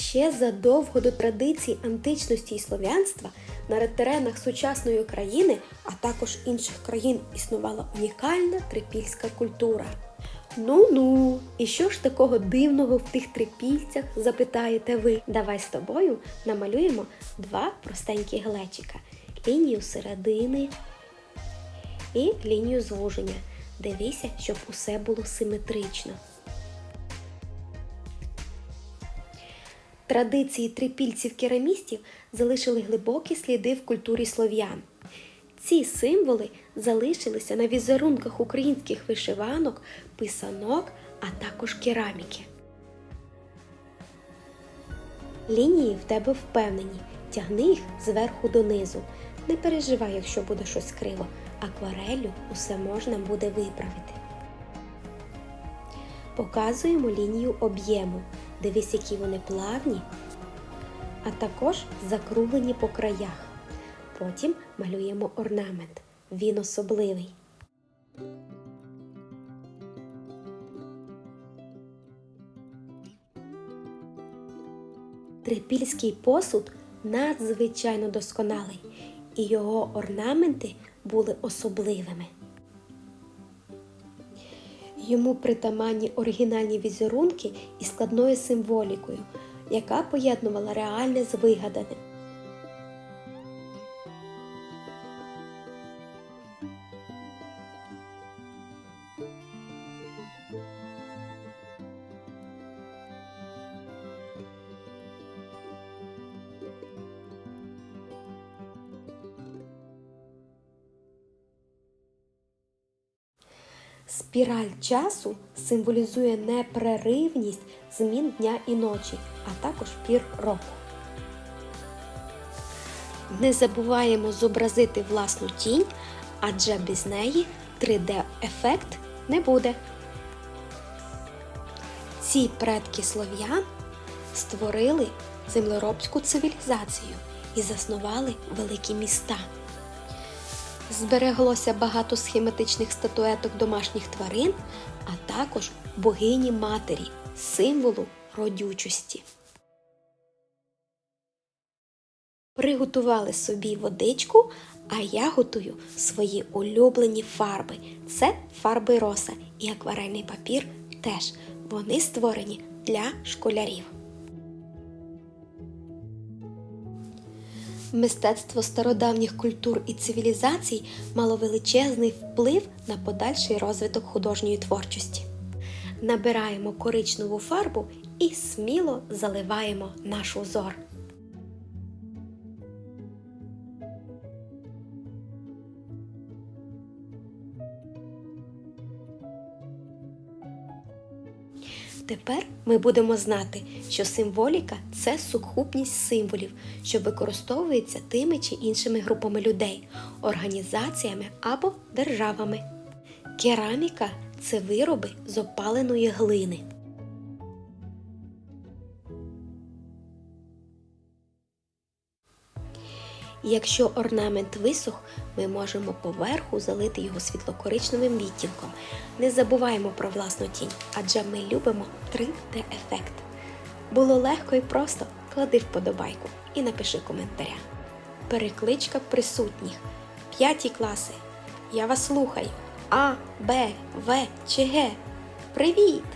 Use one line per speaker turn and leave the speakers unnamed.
Ще задовго до традицій античності і слов'янства на теренах сучасної України, а також інших країн існувала унікальна трипільська культура. Ну ну, і що ж такого дивного в тих трипільцях, запитаєте ви? Давай з тобою намалюємо два простенькі глечика: лінію середини і лінію звуження. Дивися, щоб усе було симетрично. Традиції трипільців-керамістів залишили глибокі сліди в культурі слов'ян. Ці символи залишилися на візерунках українських вишиванок, писанок, а також кераміки. Лінії в тебе впевнені, тягни їх зверху донизу. Не переживай, якщо буде щось криво, аквареллю усе можна буде виправити. Показуємо лінію об'єму. Дивись, які вони плавні, а також закруглені по краях. Потім малюємо орнамент. Він особливий. Трипільський посуд надзвичайно досконалий, і його орнаменти були особливими. Йому притаманні оригінальні візерунки із складною символікою, яка поєднувала реальне з вигаданим. Спіраль часу символізує непреривність змін дня і ночі, а також пір року. Не забуваємо зобразити власну тінь, адже без неї 3D-ефект не буде. Ці предки слов'ян створили землеробську цивілізацію і заснували великі міста. Збереглося багато схематичних статуеток домашніх тварин, а також богині матері, символу родючості. Приготували собі водичку, а я готую свої улюблені фарби. Це фарби роса і акварельний папір теж. Вони створені для школярів. Мистецтво стародавніх культур і цивілізацій мало величезний вплив на подальший розвиток художньої творчості. Набираємо коричневу фарбу і сміло заливаємо наш узор. Тепер ми будемо знати, що символіка це сукупність символів, що використовується тими чи іншими групами людей, організаціями або державами. Кераміка це вироби з опаленої глини. Якщо орнамент висох, ми можемо поверху залити його світлокоричневим відтінком. Не забуваємо про власну тінь, адже ми любимо 3D-ефект. Було легко і просто. Клади вподобайку і напиши коментаря. Перекличка присутніх. П'яті класи. Я вас слухаю. А, Б, В чи Г. Привіт!